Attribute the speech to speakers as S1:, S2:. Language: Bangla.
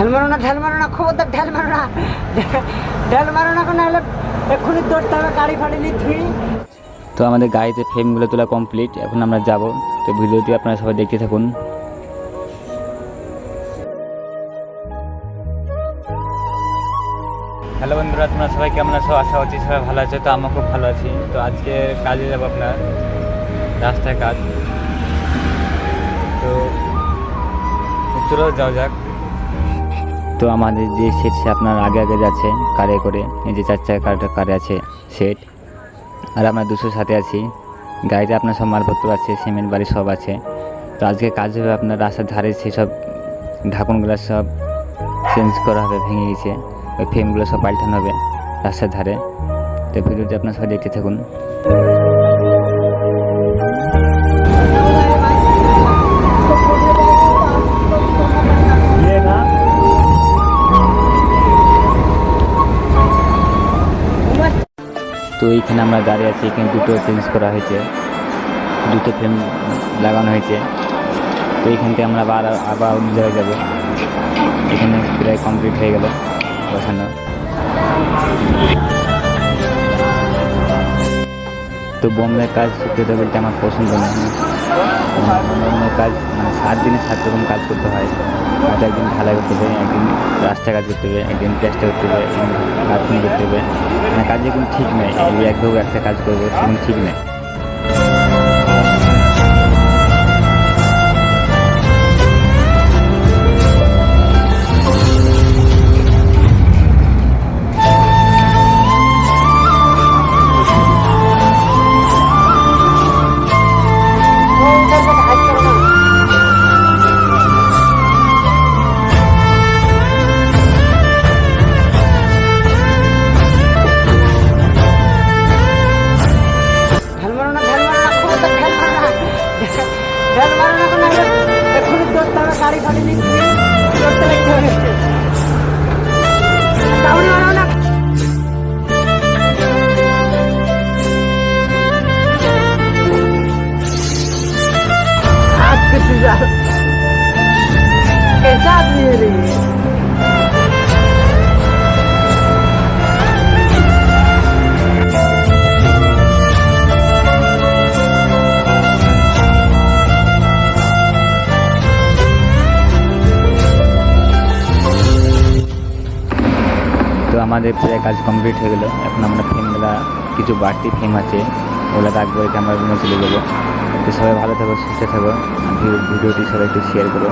S1: ঢেল মারো না, ঢেল মারো না, খবরদার ঢেল মারো না। ঢেল মারো না কোনো হলে এক্ষুনি দৌড়তে হবে, গাড়ি ফাড়ি নিয়ে
S2: তো আমাদের গাড়িতে ফ্রেমগুলো তোলা কমপ্লিট, এখন আমরা যাব। তো ভিডিওটি আপনারা সবাই দেখতে থাকুন। হ্যালো বন্ধুরা, তোমরা সবাই কেমন আছো? আশা করছি সবাই ভালো আছে, তো আমরা খুব ভালো আছি। তো আজকে কাজে যাব আপনার, রাস্তায় কাজ। তো চলো যাওয়া যাক। তো আমাদের যে সেট সে আপনার আগে আগে যাচ্ছে কারে করে, এই যে চার চাকা কারটা কারে আছে সেট আর আমরা দুশো সাথে আছি। গাড়িতে আপনার সব মালপত্র আছে সিমেন্ট বাড়ি সব আছে। তো আজকে কাজ হবে আপনার রাস্তার ধারে সেসব ঢাকনগুলো সব চেঞ্জ করা হবে, ভেঙে গেছে। ওই ফ্রেমগুলো সব পাল্টানো হবে রাস্তার ধারে। তো ভিডিওটি আপনার সবাই দেখতে থাকুন। তো এইখানে আমরা দাঁড়িয়ে আছি, এখানে দুটো চেঞ্জ করা হয়েছে। দুটো ফ্রেম লাগানো হয়েছে। তো এইখান থেকে আমরা আবার আবার অন্য জায়গায় যাব। এখানে প্রায় কমপ্লিট হয়ে গেল বসানো। তো বোম্বের কাজ সত্যি বলতে আমার পছন্দ না। কাজ মানে সাত দিনে সাত রকম কাজ করতে হয়। হয়তো একদিন ঢালাই করতে হবে, একদিন রাস্তা কাজ করতে হবে, একদিন চেষ্টা করতে হবে, একদিন করতে হবে। মানে কাজে কোনো ঠিক নেই এক একভাবে একটা কাজ করব, সেরকম ঠিক নেই।
S1: ঢেল মারো না কোনো হলে এক্ষুনি দৌড়তে হবে গাড়ি ফাড়ি নিয়ে ধুই দৌড়তে লাগতে হবে দাউড়ি মারো না हाथ पे जा कैसा आदमी है
S2: আমাদের প্রায় কাজ কমপ্লিট হয়ে গেলো। এখন আমরা ফ্রেমগুলা কিছু বাড়তি থিম আছে ওগুলো রাখব ক্যামেরার রুমে চলে যাব। তো সবাই ভালো থাকো, সুস্থ থাকো। ভিডিওটি সবাই একটু শেয়ার করো।